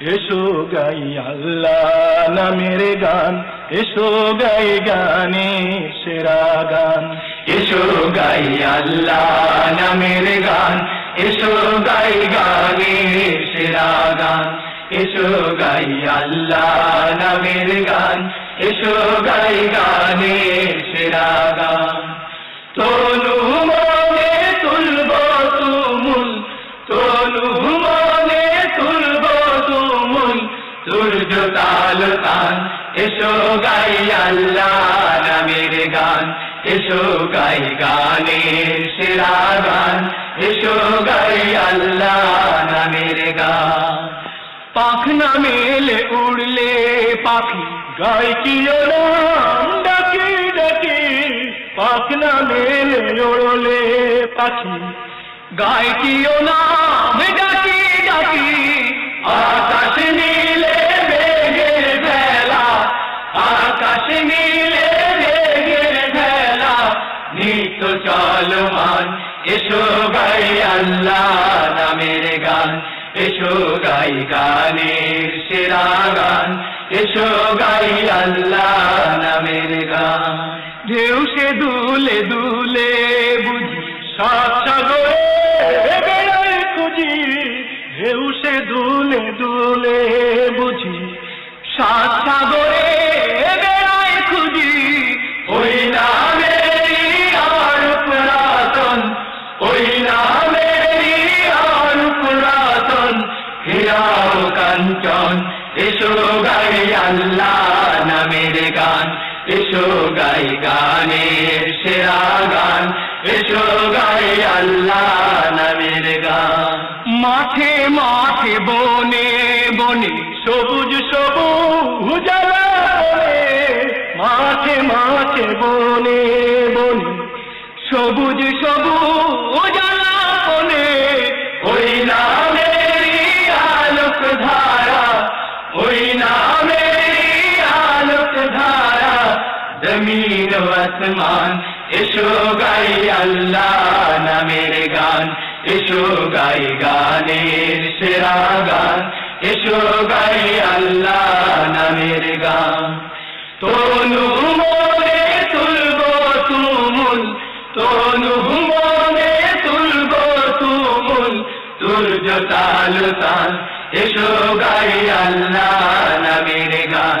এসো গাই আল্লাহ নামের গান, এসো গাই গানে সেরা গান। এসো গাই আল্লাহ নামের গান, এসো গাই গানে সেরা গান। এসো গাই আল্লাহ নামের গান, এসো গাই গানে সেরা গান। তনু সূর্য তাল তান এসো গাই আল্লাহ নামের গান। এসো গাই গানের সেরা গান। এসো গাই আল্লাহ নামের গান। পাখনা মেলে উড়লে পাখি গায় কি ডাকি ডাকি। পাখনা মেলে উড়লে পাখি গায় কি ডাকি ডাকি। আকাশ নীলে চলমান এসো গাই আল্লাহ নামের গান, এসো গাই গানের সেরা গান, এসো গাই আল্লাহ নামের গান। ঢেউ সে দুলে দুলে বুঝি সাত এসো গাই আল্লাহ নামের গান এসো গাই গানের সেরা গান এসো গাই আল্লাহ নামের গান। মাঠে মাঠে বনে বনে, সবুজ সবুজ মাঠে মাঠে বনে বনে, সবুজ সবুজ জমিন ও আসমান, এসো গাই আল্লাহ নামের গান, এসো গাই গানের সেরা গান, এসো গাই আল্লাহ নামের গান। তনু মনে তুলব তুমুল, তনু মনে তুলব তুমুল সূর্য তাল তাল এসো গাই আল্লাহ নামের গান।